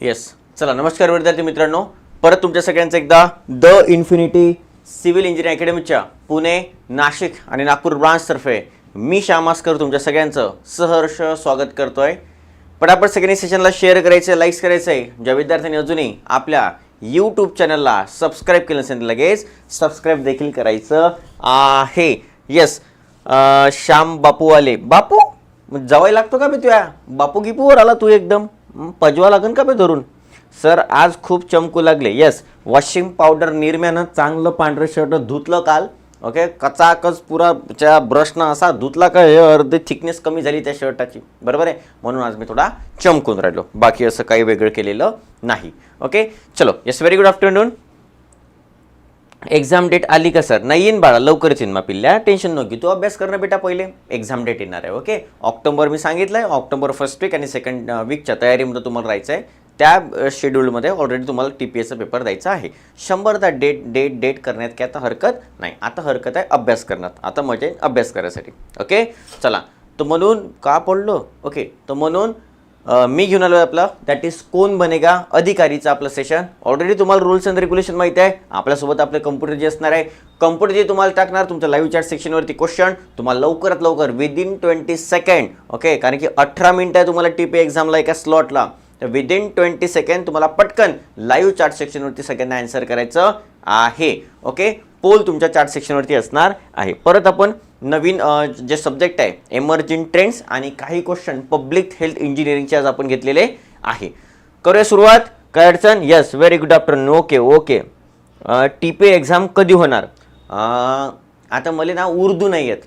Yes चला नमस्कार विद्यार्थी मित्रांनो. परत तुमच्या सगळ्यांचं एकदा द इन्फिनिटी सिव्हिल इंजिनिअरिंग अकॅडमीच्या पुणे नाशिक आणि नागपूर ब्रांचतर्फे मी श्यामास्कर तुमच्या सगळ्यांचं सहर्ष स्वागत करतो आहे पटापट सगळ्यांनी सेशनला शेअर करायचं आहे लाईक्स करायचं आहे ज्या विद्यार्थ्यांनी अजूनही आपल्या यूट्यूब चॅनलला सबस्क्राईब केलं नसेल लगेच सबस्क्राईब देखील करायचं आहे. येस श्याम बापूवाले. बापू मग जवाय लागतो का मी तुया? बापू गिपूवर आला तू एकदम. पजवा लागेल का बे धरून? सर आज खूप चमकू लागले. येस वॉशिंग पावडर निर्म्यानं चांगलं पांढरं शर्ट धुतलं काल. ओके कचाकच पुरा त्या ब्रशनं असा धुतला का हे अर्धी थिकनेस कमी झाली त्या शर्टाची बरोबर आहे? म्हणून आज मी थोडा चमकून राहिलो. बाकी असं काही वेगळं केलेलं नाही. ओके चलो yes very good afternoon exam date आली का सर नाही येईन बाळा लवकरच येईन मग पिल्ल्या. टेन्शन नको घेऊ. तू अभ्यास करणं बेटा पहिले. एक्झाम डेट येणार आहे ओके ऑक्टोबर मी सांगितलं आहे ऑक्टोबर फर्स्ट वीक आणि सेकंड वीकच्या तयारीमध्ये तुम्हाला राहायचं आहे. त्या शेड्यूलमध्ये ऑलरेडी तुम्हाला टी पी एसचा पेपर द्यायचा आहे. शंभरदा डेट डेट डेट करण्यात काय आता हरकत नाही. आता हरकत आहे अभ्यास करण्यात. आता मजा अभ्यास करायसाठी. ओके चला. तर म्हणून का पडलो? ओके तर म्हणून मी घेऊन आलो आपला. दॅट इज कोण बनेगा? अधिकारीचं आपलं सेशन ऑलरेडी तुम्हाला रूल्स अँड रेग्युलेशन माहिती आहे. आपल्यासोबत आपले कम्प्युटर जे असणार आहे कम्प्युटर जे तुम्हाला टाकणार तुमच्या लाईव्ह चॅट सेक्शनवरती क्वेश्चन तुम्हाला लवकरात लवकर विदिन ट्वेंटी सेकंड ओके कारण की अठरा मिनिटं आहे तुम्हाला टी पी एक्झामला एका स्लॉटला तर विदिन ट्वेंटी सेकंड तुम्हाला पटकन लाईव्ह चार्ट सेक्शनवरती सगळ्यांना आन्सर करायचं आहे ओके पोल तुमच्या चार्ट सेक्शनवरती असणार आहे. परत आपण नवीन जे सब्जेक्ट आहे एमर्जिंग ट्रेंड्स आणि काही क्वेश्चन पब्लिक हेल्थ इंजिनिअरिंगचे आज आपण घेतलेले आहे. करूया सुरुवात. काय अडचण? Yes very good afternoon okay okay T P exam कधी होणार? आता मला ना उर्दू नाही येत.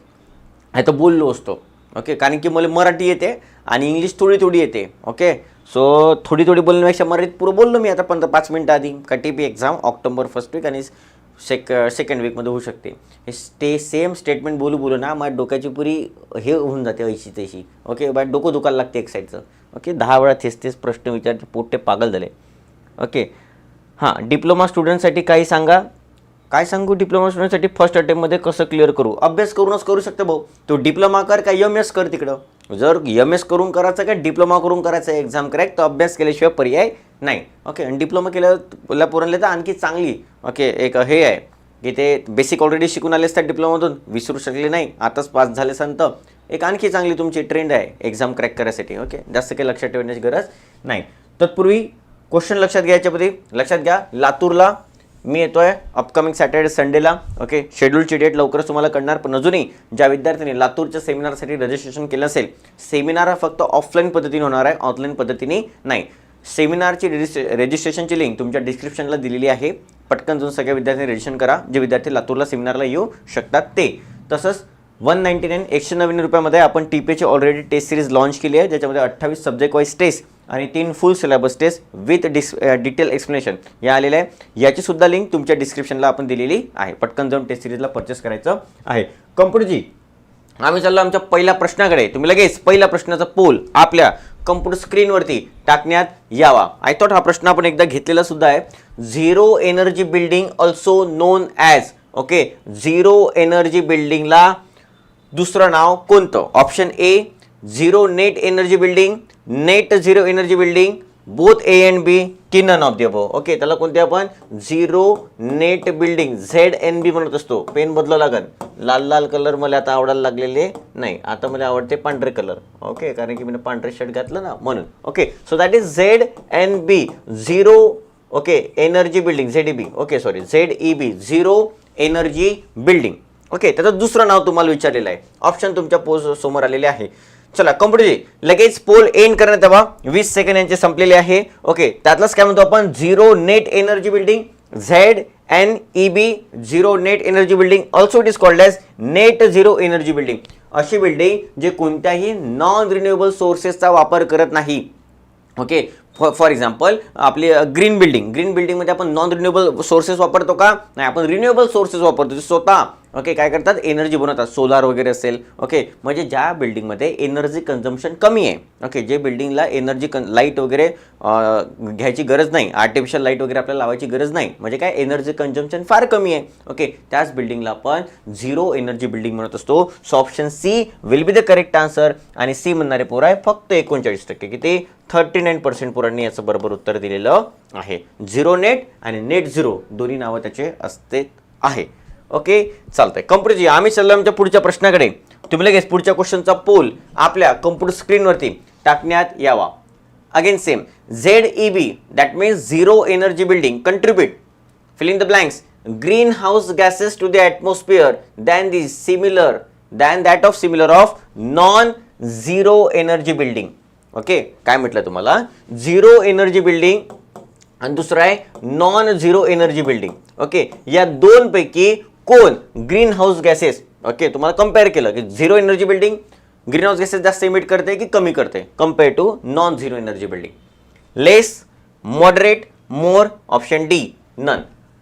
आता बोललो असतो. ओके कारण की मला मराठी येते आणि इंग्लिश थोडी थोडी येते. ओके सो थोडी थोडी बोलण्यापेक्षा मराठीत पुरं बोललो मी आता पंधरा पाच मिनटं आधी. का T P exam October first week आणि सेक सेकंड वीकमध्ये होऊ शकते. हे स्टे सेम स्टेटमेंट बोलू बोलू ना माझ्या डोक्याची पुरी हे होऊन जाते ऐशी तशी. ओके बाय डोकं दुखायला लागते एक साईडचं ओके दहा वेळा तेच तेच प्रश्न विचारते पोट्टे पागल झाले. ओके हां डिप्लोमा स्टुडंटसाठी काही सांगा. काय सांगू डिप्लोमा स्टुडंटसाठी फर्स्ट अटेम्प्टमध्ये कसं क्लिअर करू? अभ्यास करूनच करू शकते भाऊ. तो डिप्लोमा कर का एम एस कर तिकडं? जर एम एस करून करायचं का डिप्लोमा करून करायचा? एक्झाम करेक्ट तर अभ्यास केल्याशिवाय पर्याय नाही. ओके आणि डिप्लोमा केल्या पोरांना तर आणखी चांगली. ओके एक हे आहे की ते बेसिक ऑलरेडी शिकून आले असतात डिप्लोमामधून विसरू शकले नाही. आताच पास झाले संत. एक आणखी चांगली तुमची ट्रेंड आहे. एक्झाम क्रॅक करायसाठी. ओके जास्त काही लक्षात ठेवण्याची गरज नाही. तत्पूर्वी क्वेश्चन लक्षात घ्यायच्या लक्षात घ्या लातूरला मी येतो आहे अपकमिंग सॅटर्डे संडेला ओके शेड्यूलची डेट लवकरच तुम्हाला कळणार पण अजूनही ज्या विद्यार्थ्यांनी लातूरच्या सेमिनारसाठी रजिस्ट्रेशन केलं असेल सेमिनार हा फक्त ऑफलाईन पद्धतीने होणार आहे ऑनलाईन पद्धतीने नाही. सेमिनारची रजिस्ट्रे रजिस्ट्रेशनची लिंक तुमच्या डिस्क्रिप्शनला दिलेली आहे. पटकन जाऊन सगळ्या विद्यार्थ्यांनी रजिस्ट्रेशन करा. जे विद्यार्थी लातूरला सेमिनारला येऊ शकतात ते. तसंच वन नाईन्टी नाईन एकशे नव्याण्णव रुपयामध्ये आपण टी पीची ऑलरेडी टेस्ट सिरीज लॉन्च केली आहे. ज्याच्यामध्ये अठ्ठावीस सब्जेक्ट वाईज टेस्ट आणि तीन full syllabus test with dis detail explanation या आलेल्या आहे. याचीसुद्धा लिंक तुमच्या डिस्क्रिप्शनला आपण दिलेली आहे. पटकन जाऊन टेस्ट सिरीजला परचेस करायचं आहे. कम्प्युटरजी आम्ही चाललो आमच्या पहिल्या प्रश्नाकडे. तुम्ही लगेच पहिल्या प्रश्नाचा पोल आपल्या कम्प्युटर स्क्रीनवरती टाकण्यात यावा. आय थॉट हा प्रश्न आपण एकदा घेतलेला सुद्धा आहे. Zero energy building also known as okay zero energy बिल्डिंगला दुसरं नाव कोणतं? Option A zero net energy building net zero energy building both A and B की none of the above okay त्याला कोणते आपण? Zero net building Z N B म्हणत असतो. पेन बदलावं लागेल लाल लाल कलर मला आता आवडायला लागलेले नाही. आता मला आवडते पांढरे कलर ओके कारण की मी पांढरे शर्ट घातलं ना म्हणून. Okay so that is Z N B zero okay energy building Z E B okay sorry Z E B zero energy building okay त्याचं दुसरं नाव तुम्हाला विचारलेलं आहे. ऑप्शन तुमच्या पोज समोर आलेले आहे. चला कम्प्युटरजी लगेच पोल एंड करण्यात यावा. वीस सेकंड यांचे संपलेले आहे. ओके त्यातलंच काय म्हणतो आपण? Zero net energy building Z N E B zero net energy building also it is called as net zero energy building अशी बिल्डिंग जे कोणत्याही नॉन रिन्युएबल सोर्सेसचा वापर करत नाही. ओके फॉर फॉर एक्झाम्पल आपली ग्रीन बिल्डिंग ग्रीन बिल्डिंगमध्ये आपण नॉन रिन्युएबल सोर्सेस वापरतो का? नाही आपण रिन्युएबल सोर्सेस वापरतो. जे स्वतः ओके काय करतात? एनर्जी बनवतात. सोलार वगैरे असेल ओके म्हणजे ज्या बिल्डिंगमध्ये एनर्जी कन्झम्पशन कमी आहे ओके जे बिल्डिंगला एनर्जी कन लाइट वगैरे घ्यायची गरज नाही आर्टिफिशियल लाइट वगैरे आपल्याला लावायची गरज नाही म्हणजे काय? एनर्जी कन्झम्पशन फार कमी आहे ओके त्याच बिल्डिंगला आपण झिरो एनर्जी बिल्डिंग म्हणत असतो. So option C will be the correct answer आणि सी म्हणणारे पोरं आहे फक्त एकोणचाळीस टक्के. किती? थर्टी नाईन पर्सेंट टक्केपुरांनी याचं बरोबर उत्तर दिलेलं आहे. झिरो नेट आणि नेट झिरो दोन्ही नावं त्याचे असते आहे. ओके चालतंय. कम्प्युटरजी आम्ही चाललो आमच्या पुढच्या प्रश्नाकडे. तुम्ही लगेच पुढच्या क्वेश्चनचा पोल आपल्या कम्प्युटर स्क्रीनवरती टाकण्यात यावा. Again same Z E B that means zero energy building contribute filling the blanks green house gases to the atmosphere than the similar than that of similar of non zero energy building okay? काय म्हटलं तुम्हाला? Zero energy building आणि दुसरं आहे non zero energy building okay? या दोन पैकी कोण? Green house gases okay? तुम्हाला कंपेअर केलं की zero energy building green house gases जास्त इमिट करते की कमी करते? Compare to non zero energy building less moderate more option D none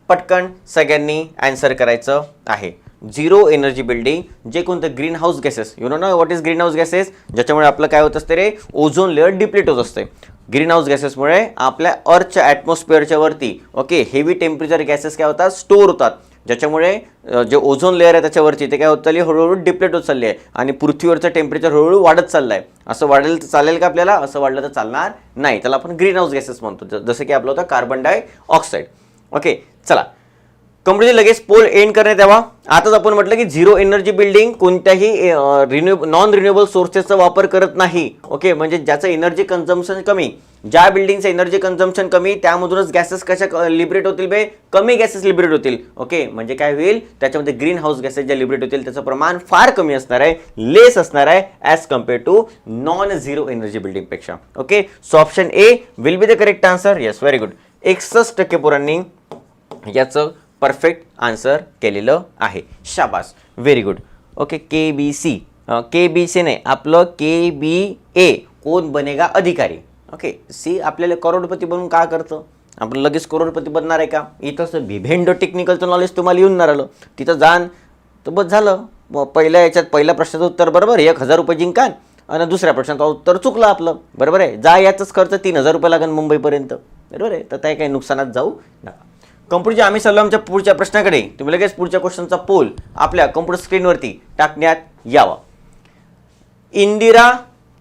पटकन सगळ्यांनी आन्सर करायचं आहे. झिरो एनर्जी बिल्डिंग जे कोणतं green house gases. You know ना what is green house gases ज्याच्यामुळे आपलं काय होत असते रे? ओझोन लेअर डिप्लेट होत असते. ग्रीन हाऊस गॅसेसमुळे आपल्या अर्थच्या ॲटमॉस्फिअरच्या वरती ओके हेवी टेम्परेचर गॅसेस काय होतात? स्टोअर होतात. ज्याच्यामुळे जे ओझोन लेअर आहे त्याच्यावरती ते काय होत चालली हळूहळू डिप्लेट होत चालली आहे आणि पृथ्वीवरचं टेम्परेचर हळूहळू वाढत चाललं आहे असं वाढेल तर चालेल का आपल्याला? असं वाढलं तर चालणार नाही. त्याला आपण ग्रीन हाऊस गॅसेस म्हणतो जसं की आपलं होतं कार्बन डायऑक्साईड ओके चला. कंपनी लगेच पोल एंड करण्यात यावा आताच आपण म्हटलं की झिरो एनर्जी बिल्डिंग कोणत्याही रिन्यू नॉन रिन्युएबल सोर्सेसचा वापर करत नाही. ओके म्हणजे ज्याचं एनर्जी कन्झम्पन कमी ज्या बिल्डिंगचं एनर्जी कन्झम्पन कमी त्यामधूनच गॅसेस कशा लिबरेट होतील बे? कमी गॅसेस लिबरेट होतील. ओके म्हणजे काय होईल? त्याच्यामध्ये ग्रीन हाऊस गॅसेस ज्या लिबरेट होतील त्याचं प्रमाण फार कमी असणार आहे लेस असणार आहे as compare to non zero energy बिल्डिंगपेक्षा okay so option A will be the correct answer yes very good एकसष्ट टक्के पोरांनी याचं परफेक्ट आन्सर केलेलं आहे. शाबास. Very good okay K B C K B C नाही आपलं के बी ए कोण बनेगा अधिकारी? ओके सी आपल्याला करोडपती बनून का करतं? आपण लगेच करोडपती बनणार आहे का? इथंच भिभेंड टेक्निकलचं नॉलेज तुम्हाला येऊन राहिलं. तिथं जाण तर बस झालं. मग पहिल्या याच्यात पहिल्या प्रश्नाचं उत्तर बरोबर एक हजार रुपये जिंकान आणि दुसऱ्या प्रश्नाचं उत्तर चुकलं आपलं. बरोबर आहे? जा याचंच खर्च तीन हजार रुपये लागेल मुंबईपर्यंत. बरोबर आहे? तर काही काही नुकसानात जाऊ नका. कम्प्युटरच्या आम्ही चाललो आमच्या पुढच्या प्रश्नाकडे. तुम्ही लगेच पुढच्या क्वेश्चनचा पोल आपल्या कम्प्युटर स्क्रीनवरती टाकण्यात यावा. इंदिरा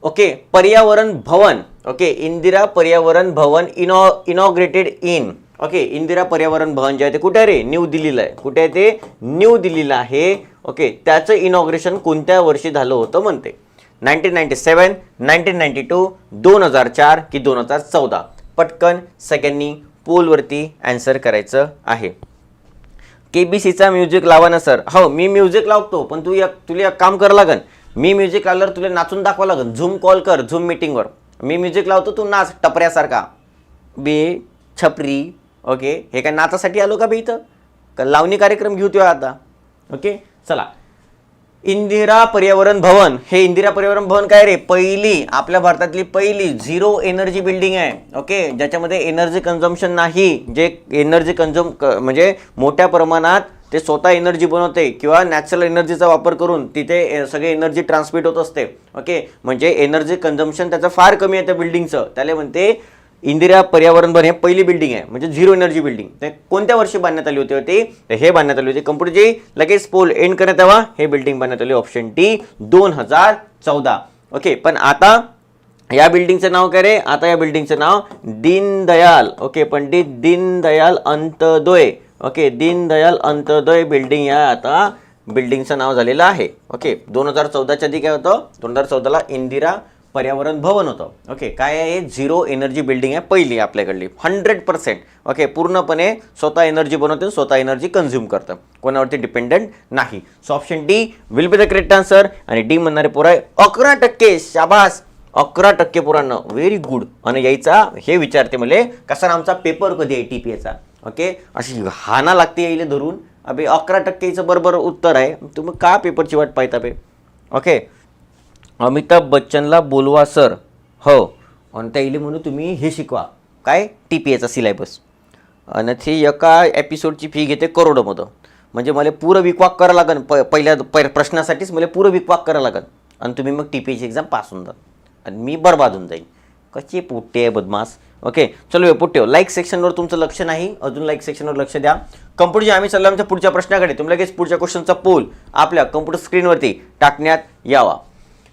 ओके पर्यावरण Bhavan okay Indira Paryavaran Bhavan inau inaugurated in okay Indira Paryavaran Bhavan जे आहे ते कुठे आहे रे? न्यू दिल्लीला आहे. कुठे आहे ते? न्यू दिल्लीला आहे. ओके त्याचं इनॉग्रेशन कोणत्या वर्षी झालं होतं म्हणते? Nineteen ninety seven nineteen ninety two दोन हजार चार की दोन हजार चौदा. पटकन सगळ्यांनी पोलवरती ॲन्सर करायचं आहे. के बी सीचा म्युझिक लावा ना सर हो मी म्युझिक लावतो पण तू एक तुला एक काम कर लागन. मी म्युझिक लावल्यावर तुला नाचून दाखवा लागन. झूम कॉल कर झूम मीटिंगवर मी म्युझिक लावतो तू नाच टपऱ्यासारखा. बे छपरी ओके हे काय नाचासाठी आलो का बे इथं? का लावणी कार्यक्रम घेऊ तेव्हा आता? ओके चला. इंदिरा पर्यावरण भवन. हे इंदिरा पर्यावरण भवन काय रे? पहिली आपल्या भारतातली पहिली झिरो एनर्जी बिल्डिंग आहे. ओके? ज्याच्यामध्ये एनर्जी कन्झम्पशन नाही. जे एनर्जी कन्झ्युम म्हणजे मोठ्या प्रमाणात ते स्वतः एनर्जी बनवते किंवा नॅचरल एनर्जीचा वापर करून तिथे सगळे एनर्जी ट्रान्समिट होत असते. ओके? म्हणजे एनर्जी कन्झम्पशन त्याचं फार कमी आहे त्या बिल्डिंगचं. त्याला म्हणते इंदिरा पर्यावरण भवन हे पहिली बिल्डिंग आहे. म्हणजे झिरो एनर्जी बिल्डिंग ते कोणत्या वर्षी बांधण्यात आली होती होती तर हे बांधण्यात आली होती. कम्प्युटरची लगेच पोल एंड करण्यात यावा. हे बिल्डिंग बांधण्यात आली ऑप्शन टी दोन हजार चौदा. ओके पण आता या बिल्डिंगचं नाव काय रे? आता या बिल्डिंगचं नाव Deendayal. Okay Pandit Deendayal Antyodaya okay Deendayal Antyodaya building या आता बिल्डिंगचं नाव झालेलं आहे. ओके दोन हजार चौदाच्या आधी काय होतं? दोन हजार चौदाला इंदिरा पर्यावरण भवन होतं. ओके काय आहे? झिरो एनर्जी बिल्डिंग आहे पहिली आपल्याकडली. हंड्रेड पर्सेंट ओके पूर्णपणे स्वतः एनर्जी बनवते स्वतः एनर्जी कन्झ्युम करतं. कोणावरती डिपेंडंट नाही. So option D will be the correct answer आणि डी म्हणणारे पोरं आहे अकरा टक्के. शाबास! अकरा टक्के पोरांना. व्हेरी गुड आणि यायचा हे विचारते मला कसा आमचा पेपर कधी आहे टी पी एचा ओके अशी हाना लागते येईल धरून. अबे अकरा टक्केचं बरोबर उत्तर आहे. तुम्ही का पेपरची वाट पाहता बे? ओके अमिताभ बच्चनला बोलवा सर. हो. आणि त्याईले म्हणून तुम्ही हे शिकवा. काय? टी पी एचा सिलेबस. आणि ते एका एपिसोडची फी घेते करोडोमध्ये म्हणजे मला पुरं विकवाक करावं लागन. प पहिल्या प प्रश्नासाठीच मला पुरं विकवाक करावं लागन. आणि तुम्ही मग टी पी एची एक्झाम पास होऊन जा. आणि मी बरबाद होऊन जाईन. कशी पुट्टे आहे बदमास ओके चलो पुट्टे लाईक सेक्शनवर तुमचं लक्ष नाही. अजून लाईक सेक्शनवर लक्ष द्या. कम्प्युटरची आम्ही चाललो आमच्या पुढच्या प्रश्नाकडे तुम्ही लगेच पुढच्या क्वेश्चनचा पोल आपल्या कम्प्युटर स्क्रीनवरती टाकण्यात यावा.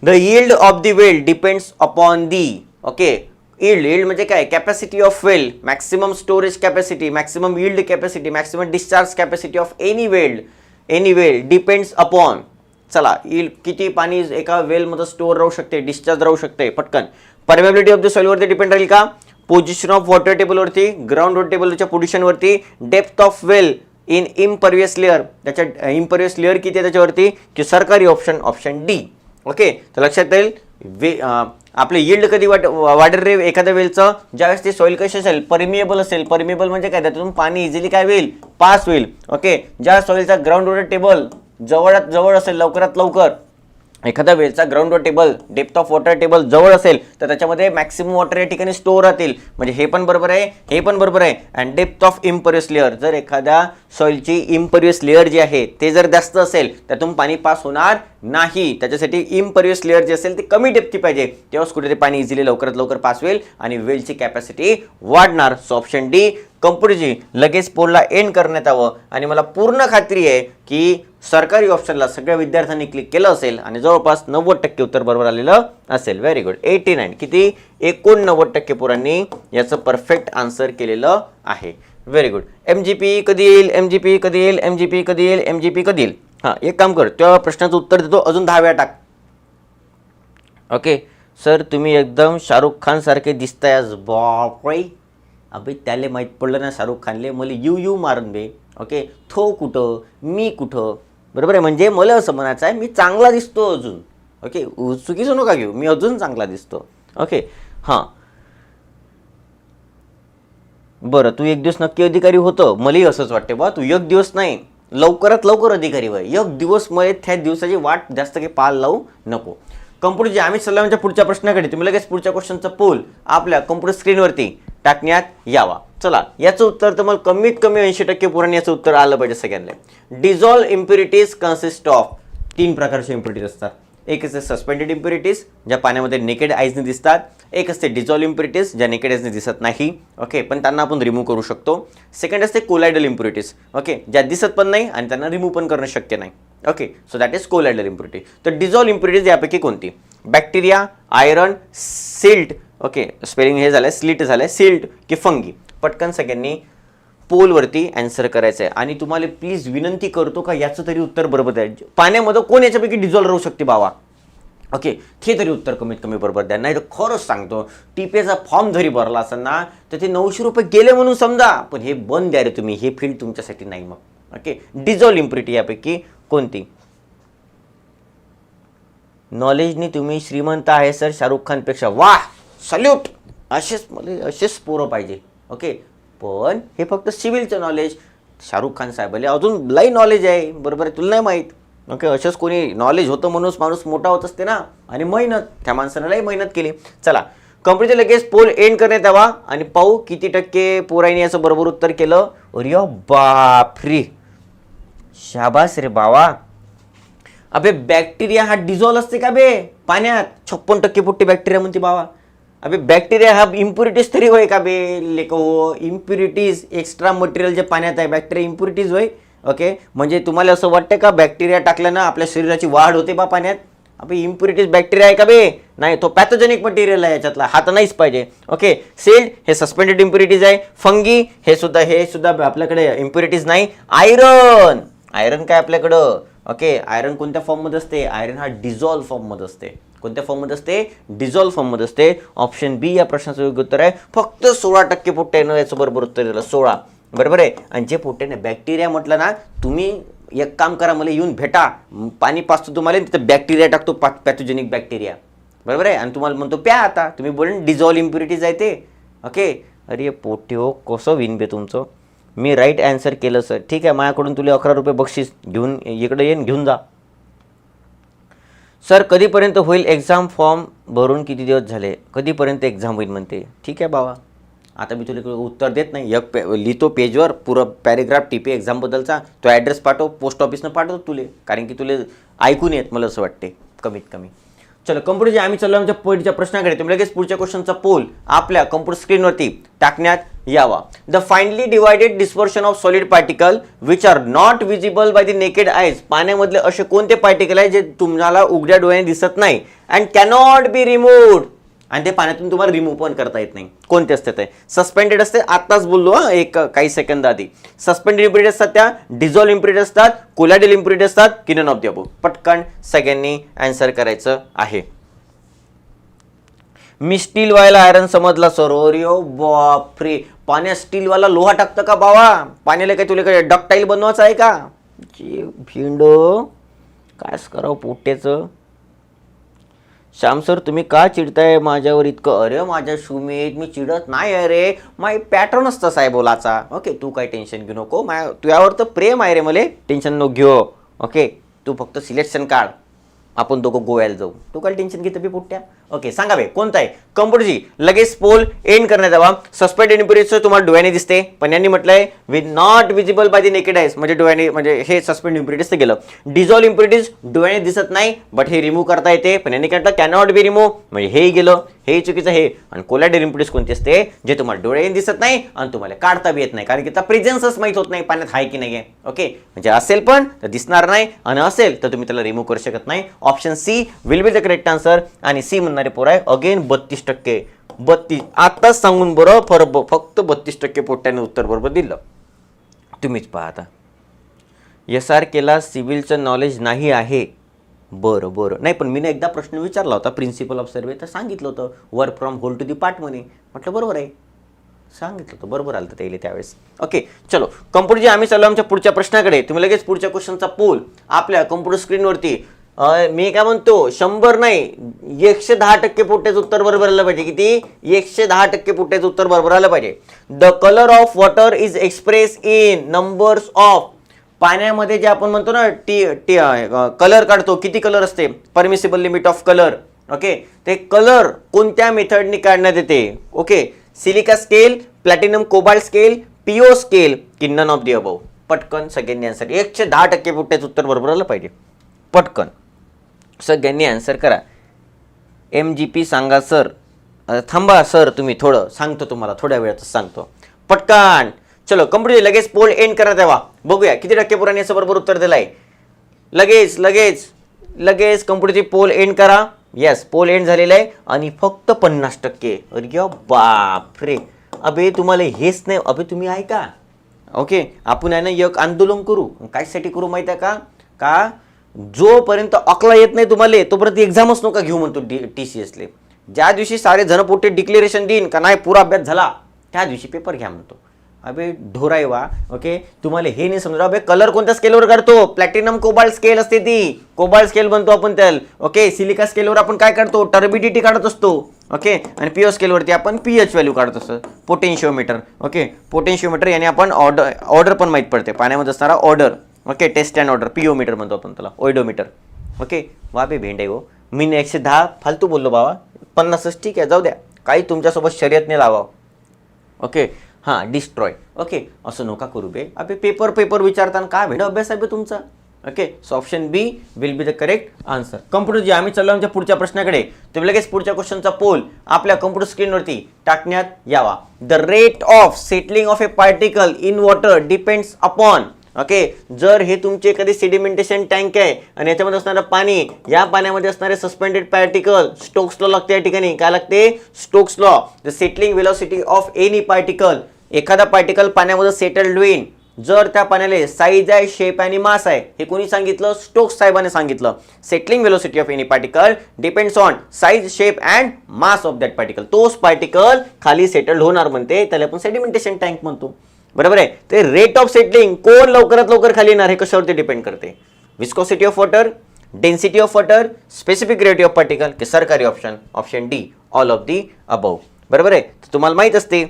The yield of the well depends upon the okay yield yield म्हणजे काय? Capacity of well maximum storage capacity maximum yield capacity maximum discharge capacity of any well any well depends upon चला yield किती पाणी एका वेलमध्ये store राहू शकते discharge राहू शकते पटकन. परमेबिलिटी ऑफ द सॉईलवरती डिपेंड राहील का? पोझिशन ऑफ वॉटर टेबलवरती ग्राउंड वॉटर टेबलच्या पोझिशनवरती depth of well in impervious layer त्याच्या इम्परवियस लेअर किती आहे त्याच्यावरती? की सरकारी ऑप्शन ऑप्शन डी ओके? तर लक्षात येईल वे आपले यील्ड कधी वाट वाढेल रे एखाद्या वेलचं? ज्यावेळेस ते सॉईल कशी असेल? परमिएबल असेल. परमिएबल म्हणजे काय? त्यातून पाणी इझिली काय होईल? पास होईल. ओके? ज्या सॉईलचा ग्राउंड वॉटर टेबल जवळात जवळ असेल लवकरात लवकर एखादा वेलचा ground table depth of water table जवळ असेल तर त्याच्यामध्ये मॅक्सिमम वॉटर या ठिकाणी स्टोअर राहतील. म्हणजे हे पण बरोबर आहे हे पण बरोबर आहे. And depth of impervious layer जर एखाद्या सॉइलची इम्परियस लेअर जी आहे ते जर जास्त असेल त्यातून पाणी पास होणार नाही. त्याच्यासाठी इम्परियस लेअर जी असेल ती कमी डेप्थची पाहिजे. तेव्हाच कुठे पाणी इझिली लवकरात लवकर पास होईल आणि वेलची कॅपॅसिटी वाढणार. सो ऑप्शन डी कम्प्युटरची लगेच पोलला एंड करण्यात यावं. आणि मला पूर्ण खात्री आहे की सरकारी ऑप्शनला सगळ्या विद्यार्थ्यांनी क्लिक केलं असेल आणि जवळपास नव्वद टक्के उत्तर बरोबर आलेलं असेल. व्हेरी गुड एटी नाईन किती? एकोणनव्वद टक्के पोरांनी याचं परफेक्ट आन्सर केलेलं आहे. Very good M G P कधी येईल? एम जी पी कधी येईल? एम जी पी कधी येईल? एम जी पी कधी येईल? हां एक काम कर. त्या प्रश्नाचं उत्तर देतो. अजून दहा वेळा टाक. ओके सर तुम्ही एकदम शाहरुख खान सारखे दिसताय आज. बापरे! अभि त्याले माहीत पडलं ना शाहरुख खानले. मला यू यू मारून बे ओके थो कुठं? मी कुठं? बरोबर आहे? म्हणजे मला असं म्हणायचं आहे मी चांगला दिसतो अजून. ओके? चुकीचं नका घेऊ. मी अजून चांगला दिसतो. ओके? हां. बरं तू एक दिवस नक्की अधिकारी होतं. मलाही असंच वाटते बा तू एक दिवस नाही लवकरात लवकर अधिकारी व्हाय. एक दिवसमध्ये त्या दिवसाची वाट जास्त काही पाल लावू नको. कम्प्युटरची आम्ही सल्लामच्या पुढच्या प्रश्नाकडे तुम्ही लगेच पुढच्या क्वेश्चनचा पोल आपल्या कम्प्युटर स्क्रीनवरती टाकण्यात यावा. चला याचं उत्तर तुम्हाला कमीत कमी ऐंशी टक्के पुराण याचं उत्तर आलं पाहिजे सगळ्यांना. डिझॉल्व इम्प्युरिटीज कन्सिस्ट ऑफ तीन प्रकारचे इम्प्युरिटीज असतात. एक असते सस्पेंडेड इम्प्युरिटीज ज्या पाण्यामध्ये नेकेड आईजने दिसतात. एक असते डिझॉल्व इम्प्युरिटीज ज्या नेकेड आईजने दिसत नाही. ओके पण त्यांना आपण रिमूव्ह करू शकतो. सेकंड असते कोलायडल इम्प्युरिटीज ओके ज्या दिसत पण नाही आणि त्यांना रिमूव्ह पण करणं शक्य नाही. Okay so that is colloidal impurity तर डिझॉल्व इम्प्युरिटीज यापैकी कोणती? Bacteria iron silt okay spelling हे झालं स्लिट झालं सिल्ट की फंगी पटकन सगळ्यांनी पोलवरती अँसर करायचं आहे आणि तुम्हाला प्लीज विनंती करतो का याचं तरी उत्तर बरोबर आहे पाण्यामध्ये कोण याच्यापैकी डिझॉल्व राहू शकते बावा? ओके ते तरी उत्तर कमीत कमी बरोबर द्या. नाही तर खरंच सांगतो टीपेचा फॉर्म जरी भरला असेल ना तर ते नऊशे रुपये गेले म्हणून समजा. पण हे बंद द्या रे तुम्ही हे फील्ड तुमच्यासाठी नाही मग. ओके डिझॉल्व इम्प्रिटी यापैकी कोणती? नॉलेजने तुम्ही श्रीमंत आहे सर शाहरुख खानपेक्षा. वाह! सल्यूट असेच मला असेच पोरं पाहिजे. ओके? पण हे फक्त सिव्हिलचं नॉलेज शाहरुख खान साहेबाले अजून लई नॉलेज आहे. बरोबर आहे? तुला नाही माहीत. ओके? असेच कोणी नॉलेज होतं म्हणूनच माणूस मोठा होत असते ना? आणि मेहनत. त्या माणसानं मेहनत केली. चला. कंपनीचे लगेच पोल एंड करण्यात यावा. आणि पाहू किती टक्के पोराईने याचं बरोबर उत्तर केलं. अरे बापरे! शाबास रे बावा. अबे बॅक्टेरिया हा डिझॉल्व असते का बे? पाण्यात. छप्पन टक्के पुट्टी बॅक्टेरिया म्हणते बाबा अबे बॅक्टेरिया हा इम्प्युरिटीज तरी होय का बे? लेको इम्प्युरिटीज एक्स्ट्रा मटेरियल जे पाण्यात आहे बॅक्टेरिया इम्प्युरिटीज होय. ओके म्हणजे तुम्हाला असं वाटतं का बॅक्टेरिया टाकल्यानं आपल्या शरीराची वाढ होते बा पाण्यात? अबे इम्प्युरिटीज बॅक्टेरिया आहे का बे? नाही तो पॅथोजेनिक मटेरियल आहे याच्यातला. हा तर नाहीच पाहिजे. ओके सेल्ड हे सस्पेंडेड इम्प्युरिटीज आहे. फंगी हे सुद्धा हे सुद्धा आपल्याकडे इम्प्युरिटीज नाही. आयरन आयरन काय आपल्याकडं? ओके आयरन कोणत्या फॉर्ममध्ये असते? आयरन हा डिझॉल्व फॉर्ममध्ये असते. कोणत्या फॉर्ममध्ये असते? डिझॉल्व फॉर्ममध्ये असते. ऑप्शन बी या प्रश्नाचं योग्य उत्तर आहे. फक्त सोळा टक्के पोट्यानं याचं बरोबर उत्तर दिलं सोळा. बरोबर आहे? आणि जे पोट्याने बॅक्टेरिया म्हटलं ना तुम्ही एक काम करा मला येऊन भेटा. पाणी पाचतो तुम्हाला तिथं बॅक्टेरिया टाकतो पा पॅथोजेनिक बॅक्टेरिया बरोबर आहे? आणि तुम्हाला म्हणतो प्या आता. तुम्ही बोलेन डिझॉल्व इम्प्युरिटीज आहे ते. ओके अरे पोटे हो कसं विन बे तुमचं? मी राईट ॲन्सर केलं सर ठीक आहे माझ्याकडून तुला अकरा रुपये बक्षीस घेऊन इकडे येईन घेऊन जा. सर कधीपर्यंत होईल एक्झाम फॉर्म भरून किती दिवस झाले? कधीपर्यंत एक्झाम होईल म्हणते. ठीक आहे बाबा. आता मी तुला उत्तर देत नाही. एक पे लिहितो पेजवर पुरं पॅरेग्राफ टी पी एक्झामबद्दलचा तो ॲड्रेस पाठव पोस्ट ऑफिसनं पाठवतो तुले. कारण की तुले ऐकून येत मला असं वाटते कमीत कमी. चलो कम्प्युटरचे आम्ही चाललो आमच्या पुढच्या प्रश्नाकडे. तुम्ही लगेच पुढच्या क्वेश्चनचा पोल आपल्या कम्प्युटर स्क्रीनवरती टाकण्यात यावा. The finely divided dispersion of solid particle which are not visible by the naked eyes पाण्यामधले असे कोणते पार्टिकल आहे जे तुम्हाला उघड्या डोळ्याने दिसत नाही अँड कॅनॉट बी रिमूव्ड आणि ते पाण्यातून तुम्हाला रिमूव्ह पण करता येत नाही. कोणते असते ते? सस्पेंडेड असते. आत्ताच बोललो एक काही सेकंद आधी. सस्पेंडेड इम्प्युरिटी असतात त्या डिझॉल्व इम्प्युरिटी असतात कोलाडेल इम्प्युरिटी असतात किनन ऑफ दी अबो पटकन सगळ्यांनी अँसर करायचं आहे. मी स्टील व्हायला आयरन समजला सर. अरे बापरे. पाण्यात स्टीलवाला लोहा टाकतं का बावा? पाण्याला काय तुला काय डकटाईल बनवायचं आहे का? जे भिंडो कायच करावं पोट्याचं? श्याम सर तुम्ही का चिडताय माझ्यावर इतकं? अरे माझ्या शुमेत मी चिडत नाही अरे माय पॅटर्न असतं साहेब बोलाचा ओके तू काय टेन्शन घेऊ नको. माय तुझ्यावर तर प्रेम आहे रे मले. टेन्शन नको घेऊ. ओके तू फक्त सिलेक्शन काढ. आपण दोघं गोव्याला जाऊ. तू काय टेन्शन घेतं बी पुट्ट्या ओके सांगा बे कोणता आहे कम्प्युटरची लगेच पोल एंड करण्यात यावा. सस्पेंड इम्प्युरिटीचं तुम्हाला डोळ्याने दिसते. पण यांनी म्हटलंय with not visible by the naked eyes म्हणजे डोळ्याने म्हणजे हे सस्पेंड इम्प्युरिटीज तर गेलं. डिझॉल्व इम्प्युरिटीज डोळ्याने दिसत नाही बट हे रिमूव्ह करता येते. पण यांनी काय म्हटलं? कॅनॉट बी रिमूव्ह म्हणजे हेही गेलं. हे चुकीचं हे आणि कोलॅडर इम्प्युरिटीज कोणती असते? जे तुम्हाला डोळ्याने दिसत नाही आणि तुम्हाला काढता बी येत नाही. कारण की त्या प्रेझेन्सच माहीत होत नाही पाण्यात आहे की नाही आहे ओके? म्हणजे असेल पण तर दिसणार नाही. आणि असेल तर तुम्ही त्याला रिमूव्ह करू शकत नाही. Option C will be the correct answer आणि सी म्हणणारे पोरं आहे. अगेन बत्तीस टक्के. बत्तीस. आताच सांगून बरं फर फक्त बत्तीस टक्के पोट्याने उत्तर बरोबर दिलं. तुम्हीच पहा आता. एस आर केला सिव्हिलचं नॉलेज नाही आहे. बरं बरं. नाही पण मी एकदा प्रश्न विचारला होता प्रिन्सिपल ऑफ सर्वे तर सांगितलं होतं work from whole to the part म्हणे. म्हटलं बरोबर आहे. सांगितलं होतं. बरोबर आलं तर त्याला त्यावेळेस. ओके चलो. कम्प्युटरची आम्ही चालू आमच्या पुढच्या प्रश्नाकडे तुम्ही लगेच पुढच्या क्वेश्चनचा पोल आपल्या कम्प्युटर स्क्रीनवरती मी काय म्हणतो शंभर नाही एकशे दहा टक्के पोट्याचं उत्तर बरोबर आलं पाहिजे. किती? एकशे दहा टक्के पोट्याचं उत्तर बरोबर आलं पाहिजे. The colour of water is express in numbers of पाण्यामध्ये जे आपण म्हणतो ना टी टी कलर काढतो किती कलर असते? Permissible limit of colour okay ते कलर कोणत्या मेथडनी काढण्यात येते? Okay silica scale platinum cobalt scale Piow scale की नन ऑफ दी अबव पटकन सगळ्यांनी आन्सर एकशे दहा टक्के पोट्याचं उत्तर बरोबर आलं पाहिजे. पटकन. सगळ्यांनी आन्सर करा. एम जी पी सांगा सर थांबा सर तुम्ही थोडं सांगतो तुम्हाला थोड्या वेळातच सांगतो. पटकन! चलो कम्प्युटर लगेच पोल एंड करा तेव्हा. बघूया किती टक्के पुराणी असं बरोबर उत्तर आहे लगेच लगेच लगेच कम्प्युटरची पोल एंड करा. येस पोल एंड झालेला आहे आणि फक्त पन्नास टक्के. अरे बापरे! अबे तुम्हाला हेच नाही अबे तुम्ही आहे का ओके आपण आहे ना एक आंदोलन करू. कायसाठी करू माहिती आहे का? का जोपर्यंत अकला येत नाही तुम्हाला तोपर्यंत एक्झामच नका घेऊ म्हणतो डी टी सी एसले ज्या दिवशी सारे जनपोटे डिक्लेरेशन देईन का नाही पुरा अभ्यास झाला त्या दिवशी पेपर घ्या म्हणतो. अबे ढोराय वा ओके? तुम्हाला हे नाही समजा अबे कलर कोणत्या स्केलवर काढतो? प्लॅटिनम कोबाल्ट स्केल असते ती. कोबाल्ट स्केल बनतो आपण त्याला ओके? सिलिका स्केलवर आपण काय काढतो? टर्बिडिटी काढत असतो ओके? आणि पीओ स्केलवरती आपण पी एच व्हॅल्यू काढत असतो. Potentiometer okay? पोटेन्शिओमीटर याने आपण ऑर्डर ऑर्डर पण माहीत पडते. पाण्यामध्ये असणारा odour okay taste and odour पिओमीटर म्हणतो आपण त्याला. ओइडोमीटर ओके वा बे भेंडे हो. मी एकशे दहा फालतू बोललो बाबा. पन्नासच ठीक आहे जाऊ द्या. काही तुमच्यासोबत शर्यतने लावा ओके हां डिस्ट्रॉय ओके असं नका करू बे. अबे पेपर पेपर विचारताना काय भेट अभ्यास आहे बे तुमचा. Okay so option B will be the correct answer computer जी आम्ही चाललो आमच्या पुढच्या प्रश्नाकडे. तुम्ही लगेच पुढच्या क्वेश्चनचा पोल आपल्या कम्प्युटर स्क्रीनवरती टाकण्यात यावा. The rate of settling of a particle in water depends upon okay जर हे तुमचे एखादी सेडिमेंटेशन टँक आहे आणि याच्यामध्ये असणारं पाणी या पाण्यामध्ये असणारे सस्पेंडेड पार्टिकल स्टोक्स लॉ लागते या ठिकाणी. काय लागते? Stokes law the settling velocity of any particle एखादा पार्टिकल पाण्यामध्ये सेटल्ड होईन जर त्या पाण्याला साईज आहे शेप आणि मास आहे हे कोणी सांगितलं? स्टोक्स साहेबाने सांगितलं. Settling velocity of any particle depends on size shape and mass of that particle तोच पार्टिकल खाली सेटल्ड होणार म्हणते त्याला आपण सेडिमेंटेशन टँक म्हणतो. बरोबर आहे? ते रेट ऑफ सेटलिंग कोण लवकरात लवकर खाली येणार हे कशावरती डिपेंड करते? Viscosity of water density of water specific gravity of particle की सरकारी option option D all of the above बरोबर आहे? तर तुम्हाला माहीत असते.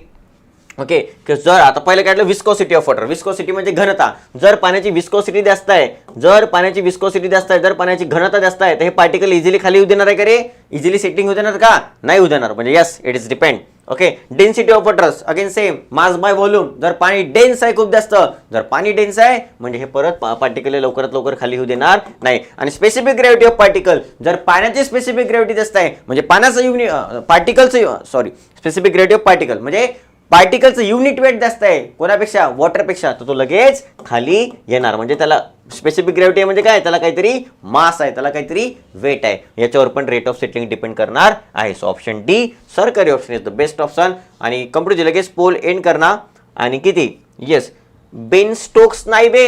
ओके की जर आता पहिले काढलं विस्कोसिटी ऑफ वॉटर विस्कोसिटी म्हणजे घनता. जर पाण्याची विस्कोसिटी जास्त आहे जर पाण्याची विस्कोसिटी जास्त आहे जर पाण्याची घनता जास्त आहे तर हे पार्टिकल इझिली खाली येऊ देणार आहे का रे? इझिली सेटिंग होऊ देणार का? नाही होऊ देणार. म्हणजे yes it is depend okay density of waters again same mass by volume जर पाणी डेन्स आहे खूप जास्त जर पाणी डेन्स आहे म्हणजे हे परत पार्टिकल लवकरात लवकर खाली होऊ देणार नाही. आणि स्पेसिफिक ग्रॅव्हिटी ऑफ पार्टिकल जर पाण्याची स्पेसिफिक ग्रॅव्हिटी जास्त आहे म्हणजे पाण्याचं युनि पार्टिकलचं sorry specific gravity of particle म्हणजे पार्टिकलचं युनिट वेट जास्त आहे. कोणापेक्षा? वॉटरपेक्षा तर तो लगेच खाली येणार. म्हणजे त्याला स्पेसिफिक ग्रॅव्हिटी म्हणजे काय? त्याला काहीतरी मास आहे. त्याला काहीतरी वेट आहे. याच्यावर पण रेट ऑफ सेटलिंग डिपेंड करणार आहे. सो ऑप्शन डी सरकारी option is the best option आणि कंप्युटरची लगेच पोल एंड करणार. आणि किती? येस बेन स्टोक्स नाही बे.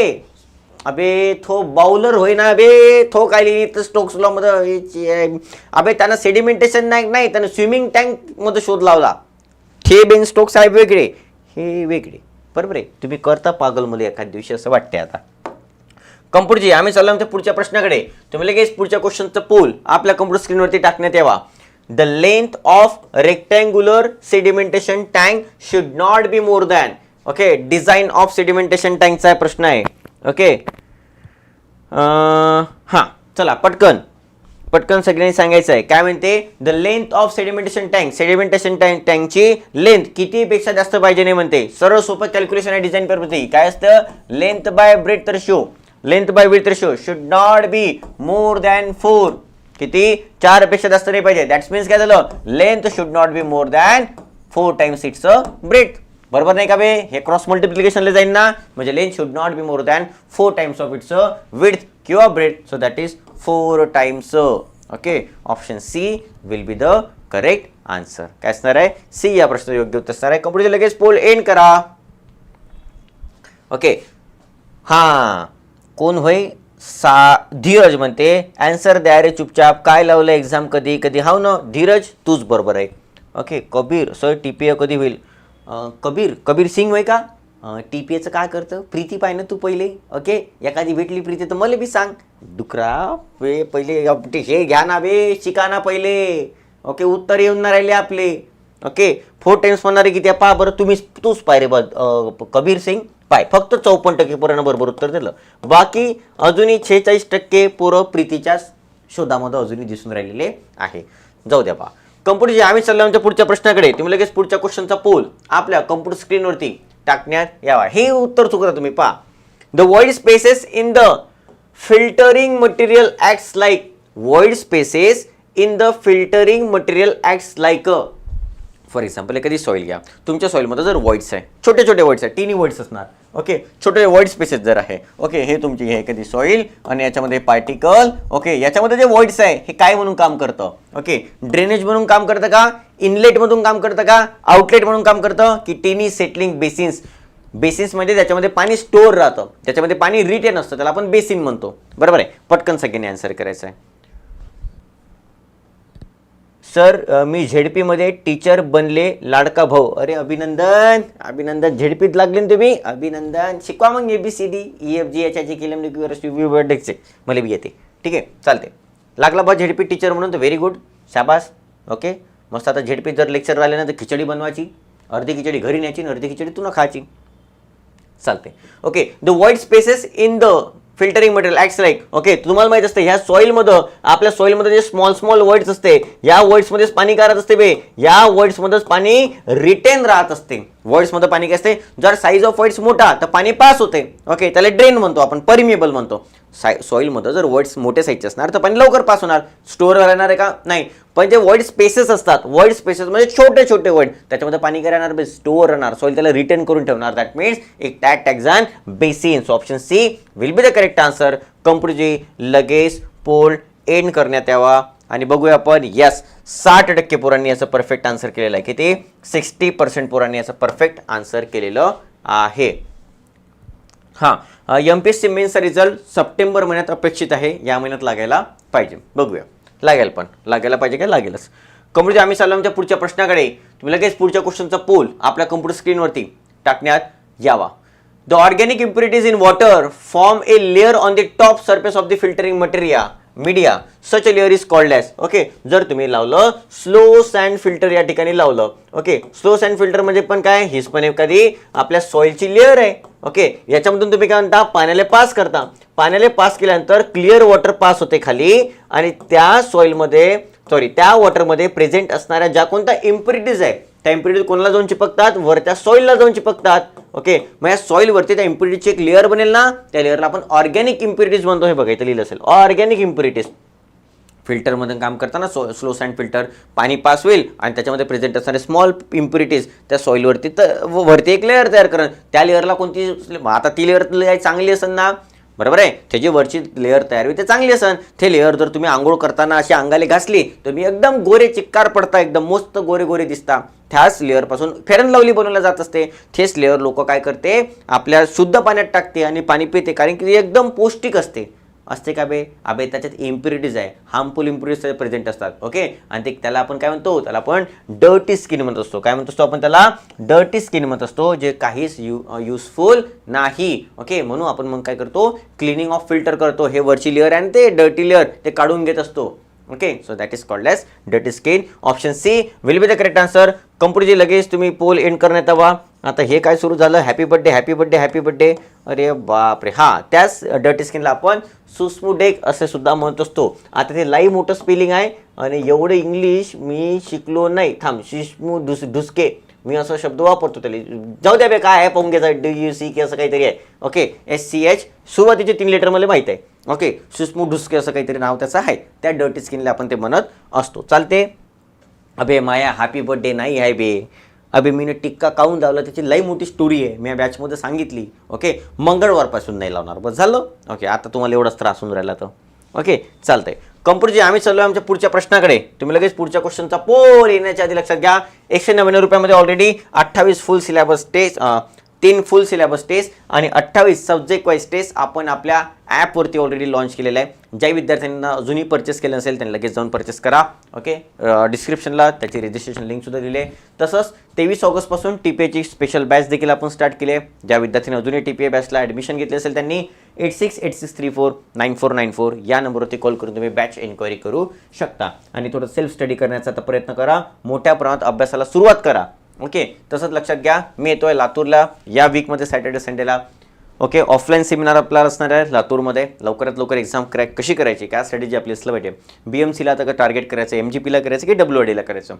अबे थो बाउलर होय ना अबे थो काय लिहिली तर स्टोक्स लॉ मध्ये? अबे त्यानं सेडिमेंटेशन नाही नाही. त्यानं स्विमिंग टँकमध्ये शोध लावला. हे बेन स्टोक आहे वेगळे हे वेगळे. बरोबर आहे? तुम्ही करता पागल मुले एखाद दिवशी असं वाटते आता. कम्प्युटरची आम्ही चाललो आमच्या पुढच्या प्रश्नाकडे. तुम्ही लगेच पुढच्या क्वेश्चनचं पोल आपल्या कम्प्युटर स्क्रीनवरती टाकण्यात यावा. The length of rectangular sedimentation tank should not be more than okay design of sedimentation टँकचा प्रश्न आहे. ओके हां चला पटकन. पटकन सगळ्यांनी सांगायचं आहे काय म्हणते? The length of sedimentation tank sedimentation tank टँकची length कितीपेक्षा जास्त पाहिजे नाही म्हणते. सर्व सोपं कॅल्क्युलेशन आहे डिझाईन पद्धती काय असतं? लेंथ बाय ब्रेड तर so length by width so should not be more than four किती? चारपेक्षा जास्त नाही पाहिजे. दॅट्स मीन्स काय झालं? Length should not be more than four times its breadth बरोबर नाही का बे? हे क्रॉस मल्टिप्लिकेशनला जाईल ना. म्हणजे length should not be more than four times of its width cure किंवा So, so that is four times okay option C will be the correct answer काय असणार आहे सी या प्रश्न योग्य उत्तर असणार आहे कम्प्युटर लगेच पोल एंड करा ओके हां कोण होय सा धीरज म्हणते अँसर द्या रे चुपचाप काय लावलं एक्झाम कधी कधी हाव ना धीरज तूच बरोबर आहे okay Kabir sir T P A कधी होईल कबीर कबीर सिंग होय का टी पी एचं काय करतं? प्रीती पाय ना तू पहिले ओके? एखादी भेटली प्रीती तर मला बी सांग. डुकरा वे पहिले हे घ्या ना बे शिका ना पहिले. ओके उत्तर येऊन ना राहिले आपले. ओके? फोर टाइम्स म्हणणारे किती त्या पहा बरं तुम्ही तूच पाय रे बघ कबीर सिंग. पाय फक्त चौपन्न टक्के पोरांना बरोबर उत्तर दिलं. बाकी अजूनही छेचाळीस टक्के पोरं प्रीतीच्या शोधामध्ये अजूनही दिसून राहिलेले आहे. जाऊ द्या पहा कम्प्युटरची आम्ही चाललो आमच्या पुढच्या प्रश्नाकडे तुम्ही लगेच पुढच्या क्वेश्चनचा पोल आपल्या कम्प्युटर स्क्रीनवरती टाकण्यात यावा. हे उत्तर चुकता तुम्ही पहा. The void spaces in the filtering material acts like void spaces in the filtering material acts like for example एखादी सॉईल घ्या. तुमच्या सॉईलमध्ये जर वॉइड्स आहे छोटे छोटे वॉइड्स आहे तिन्ही वॉइड्स असणार. ओके? छोटे वॉइड स्पेसेस जर आहे. ओके हे तुमची हे कधी सॉईल आणि याच्यामध्ये पार्टिकल ओके याच्यामध्ये जे वॉइड्स आहे हे काय म्हणून काम करतं? ओके ड्रेनेज म्हणून काम करतं का? इनलेटमधून काम करतं का? आउटलेट म्हणून काम करतं? की टेनी सेटलिंग बेसिन्स बेसिन्समध्ये त्याच्यामध्ये पाणी स्टोअर राहतं. त्याच्यामध्ये पाणी रिटेन असतं त्याला आपण बेसिन म्हणतो. बरोबर आहे? पटकन सगळ्यांनी आन्सर करायचं आहे सर मी झेडपीमध्ये टीचर बनले लाडका भाऊ. अरे अभिनंदन. अभिनंदन. झेडपीत लागले ना तुम्ही? अभिनंदन. शिकवा मग A B C D E F G H I G केलं म्हणजे मला बी येते. ठीक आहे? चालते लागला बा झेडपी टीचर म्हणून तर व्हेरी गुड शाबास. ओके मस्त आता झेडपीत जर लेक्चर राहिले ना तर खिचडी बनवायची. अर्धी खिचडी घरी न्यायची आणि अर्धी खिचडी तुला खायची. चालते okay the void spaces in the filtering material acts like okay तुम्हाला माहीत असते ह्या सॉईलमध्ये आपल्या सॉईलमध्ये जे स्मॉल स्मॉल वर्ड्स असते या वर्ड्समध्येच पाणी काय राहत असते बे? या वर्ड्समध्येच पाणी रिटेन राहत असते. वर्ड्समध्ये पाणी काय असते? जर साईज ऑफ वर्ड्स मोठा तर पाणी पास होते. ओके त्याला ड्रेन म्हणतो आपण परमिएबल म्हणतो. साय सॉईलमध्ये जर वर्ड्स मोठे साईजचे असणार तर पाणी लवकर पास होणार. स्टोअर राहणार आहे का? नाही. पण जे वर्ड स्पेसेस असतात वर्ड स्पेसेस म्हणजे छोटे छोटे वर्ड त्याच्यामध्ये पाणी काय राहणार? स्टोअर राहणार. सॉईल त्याला रिटर्न करून ठेवणार. दॅट मीन्स एक टॅग टॅक्झान basins option C will be the correct answer कंपनीची लगेच पोल एंड करण्यात यावा. आणि बघूया आपण यस साठ टक्के पोरांनी याचं परफेक्ट आन्सर केलेलं आहे. किती? सिक्स्टी पर्सेंट पोरांनी याचं परफेक्ट आन्सर केलेलं आहे. हां. एम पी एस सी मेन्सचा रिझल्ट सप्टेंबर महिन्यात अपेक्षित आहे. या महिन्यात लागायला पाहिजे. बघूया. लागेल पण. लागायला पाहिजे काय? लागेलच. कम्प्युटर आम्ही चाललो आमच्या पुढच्या प्रश्नाकडे. तुम्ही लगेच पुढच्या क्वेश्चनचा पोल आपल्या कम्प्युटर स्क्रीनवरती टाकण्यात यावा. The organic impurities in water form a layer on the top surface of the filtering material media such a layer is called as okay जर तुम्ही लावलं स्लो सँड फिल्टर या ठिकाणी लावलं ओके स्लो सँड फिल्टर म्हणजे पण काय? हीच पण एखादी आपल्या सॉईलची लेअर आहे ओके याच्यामधून तुम्ही काय म्हणता? पाण्याला पास करता. पाण्याला पास केल्यानंतर क्लिअर वॉटर पास होते खाली आणि त्या सॉईलमध्ये सॉरी त्या वॉटरमध्ये प्रेझेंट असणाऱ्या ज्या कोणत्या इम्प्युरिटीज आहे त्या कोणाला जाऊन चिपकतात? वर त्या सॉईलला जाऊन चिपकतात. ओके मग या सॉईलवरती त्या इम्प्युरिटीची एक लेअर बनेल ना? त्या लेअरला आपण ऑर्गॅनिक इम्प्युरिटीज म्हणतो. हे बघायचं लिहिलं असेल. ऑर्गॅनिक इम्प्युरिटीज फिल्टरमधून काम करताना सो स्लो सँड फिल्टर पाणी पास होईल आणि त्याच्यामध्ये प्रेझेंट असणारे स्मॉल इम्प्युरिटीज त्या सॉईलवरती तर वरती एक लेअर तयार करण त्या लेअरला कोणती आता ती लेअर चांगली असेल ना? बरोबर आहे? त्याची वरची लेअर तयार होईल ते चांगली असन. ते लेअर जर तुम्ही आंघोळ करताना अशी अंगाले घासली तर मी एकदम गोरे चिक्कार पडता एकदम मस्त गोरे गोरे दिसता. त्याच लेअरपासून फेरन लावली बनवल्या जात असते. तेच लेअर लोक काय करते? आपल्या शुद्ध पाण्यात टाकते आणि पाणी पिते कारण की एकदम पौष्टिक असते. असते का बे? अबे त्याच्यात इम्प्युरिटीज आहे. हार्मफुल इम्प्युरिटीज प्रेझेंट असतात. ओके आणि ते त्याला आपण काय म्हणतो? त्याला आपण डर्टी स्किन म्हणत असतो. काय म्हणत असतो आपण त्याला? डर्टी स्किन म्हणत असतो जे काहीच यू युजफुल नाही. ओके म्हणून आपण मग काय करतो? क्लिनिंग ऑफ फिल्टर करतो. हे वरची लेअर आणि ते डर्टी लेअर ते काढून घेत असतो. Okay so that is called as dirty skin option C will be the correct answer कम्प्युटरची लगेच तुम्ही पोल एंड करण्यात हवा आता हे काय सुरू झालं? Happy birthday happy birthday happy birthday अरे बापरे. हां त्याच डर्टी स्किनला आपण सुस्मुडेक असे सुद्धा म्हणत असतो. आता ते लाई मोठं स्पेलिंग आहे आणि एवढं इंग्लिश मी शिकलो नाही. थांब शिस्मू डुस डुसके मी असा शब्द वापरतो त्याला. जाऊ द्या बे काय आहे पोंगेचा? डी यू सी के असं काहीतरी आहे. ओके एस सी एच सुरुवातीचे तीन लेटर मला माहीत आहे. ओके सुस्मू डुसके असं काहीतरी नाव त्याचं आहे. त्या डर्टी स्किनला आपण ते म्हणत असतो. चालते. अबे माया हॅपी बर्थडे नाही आहे बे. अबे टिक्का काऊन लावला त्याची लई मोठी स्टोरी आहे. मी या बॅचमध्ये सांगितली ओके मंगळवारपासून नाही लावणार. बस झालं? ओके आता तुम्हाला एवढाच त्रास होऊन राहिला तर. ओके चालतंय. कम्प्युटरजी आम्ही चाललो आमच्या पुढच्या प्रश्नाकडे. तुम्ही लगेच पुढच्या क्वेश्चनचा पोल येण्याच्या आधी लक्षात घ्या. एकशे नव्याण्णव रुपयामध्ये ऑलरेडी अठ्ठावीस फुल सिलेबस टेस्ट तीन फुल सिलेबस टेस्ट आणि अठ्ठावीस सब्जेक्ट वाईज टेस्ट आपण आपल्या ॲपवरती ऑलरेडी लॉन्च केलेलं आहे. ज्या विद्यार्थ्यांना अजूनही परचेस केलं नसेल त्यांनी लगेच जाऊन परचेस करा. ओके डिस्क्रिप्शनला त्याची रजिस्ट्रेशन लिंकसुद्धा दिली आहे. तसंच तेवीस ऑगस्टपासून टी पी एची स्पेशल बॅच देखील आपण स्टार्ट केली आहे. ज्या विद्यार्थ्यांनी अजूनही टी पी ए बॅचला ॲडमिशन घेतली असेल त्यांनी eight six eight six three four nine four nine four या नंबरवरती कॉल करून तुम्ही बॅच एन्क्वायरी करू शकता. आणि थोडं सेल्फ स्टडी करण्याचा आता प्रयत्न करा. मोठ्या प्रमाणात अभ्यासाला सुरुवात करा. ओके तसंच लक्षात घ्या मी येतोय लातूरला या वीकमध्ये सॅटर्डे संडेला ओके ऑफलाईन सेमिनार आपल्याला असणार आहे लातूरमध्ये. लवकरात लवकर एक्झाम क्रॅक कशी करायची? काय स्ट्रॅटेजी आपली असलं पाहिजे. बी एम सीला आता टार्गेट करायचं एम जी पीला करायचं की डब्ल्यू डीला करायचं?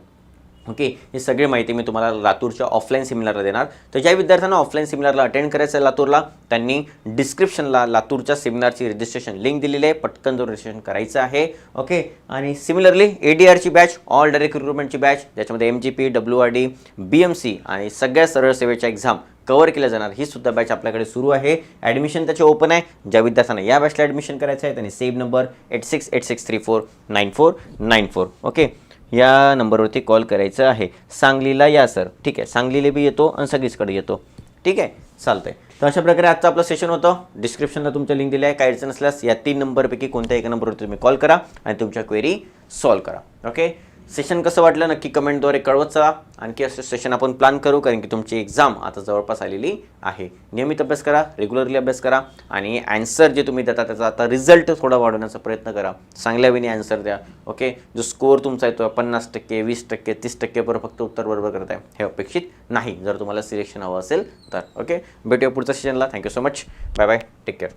ओके? ही सगळी माहिती मी तुम्हाला लातूरच्या ऑफलाईन सेमिनारला देणार. तर ज्या विद्यार्थ्यांना ऑफलाईन सेमिनारला अटेंड करायचं आहे लातूरला त्यांनी डिस्क्रिप्शनला लातूरच्या सेमिनारची रजिस्ट्रेशन लिंक दिलेली आहे. पटकन जो रजिस्ट्रेशन करायचं आहे. ओके? आणि सिमिलरली ए डी आरची बॅच ऑल डायरेक्ट रिक्रुटमेंटची बॅच ज्याच्यामध्ये M G P W R D B M C आणि सगळ्या सरळ सेवेच्या एक्झाम कवर केल्या जाणार. ही सुद्धा बॅच आपल्याकडे सुरू आहे. ॲडमिशन त्याचे ओपन आहे. ज्या विद्यार्थ्यांना या बॅचला ॲडमिशन करायचं आहे त्यांनी same number eight six eight six three four nine four nine four okay? या नंबरवरती कॉल करायचं आहे. सांगलीला या सर. ठीक आहे. सांगलीला बी येतो आणि सगळीचकडे येतो. ठीक आहे? चालतंय. तर अशा प्रकारे आजचं आपलं सेशन होतं. डिस्क्रिप्शनला तुमच्या लिंक दिली आहे. काय अडचण नसल्यास या तीन नंबरपैकी कोणत्या एका नंबरवरती तुम्ही कॉल करा आणि तुमच्या क्वेरी सॉल्व करा. ओके सेशन कसं वाटलं नक्की कमेंटद्वारे कळवत चला. आणखी असं सेशन आपण प्लॅन करू कारण की तुमची एक्झाम आता जवळपास आलेली आहे. नियमित अभ्यास करा रेग्युलरली अभ्यास करा आणि ॲन्सर जे तुम्ही देता त्याचा आता रिझल्ट थोडा वाढवण्याचा प्रयत्न करा. चांगल्या वेळी ॲन्सर द्या ओके जो स्कोअर तुमचा येतो पन्नास टक्के वीस टक्के तीस टक्केपर्यंत फक्त उत्तर बरोबर करताय हे अपेक्षित नाही. जर तुम्हाला सिलेक्शन हवं असेल तर ओके भेटूया पुढच्या सेशनला thank you so much bye bye take care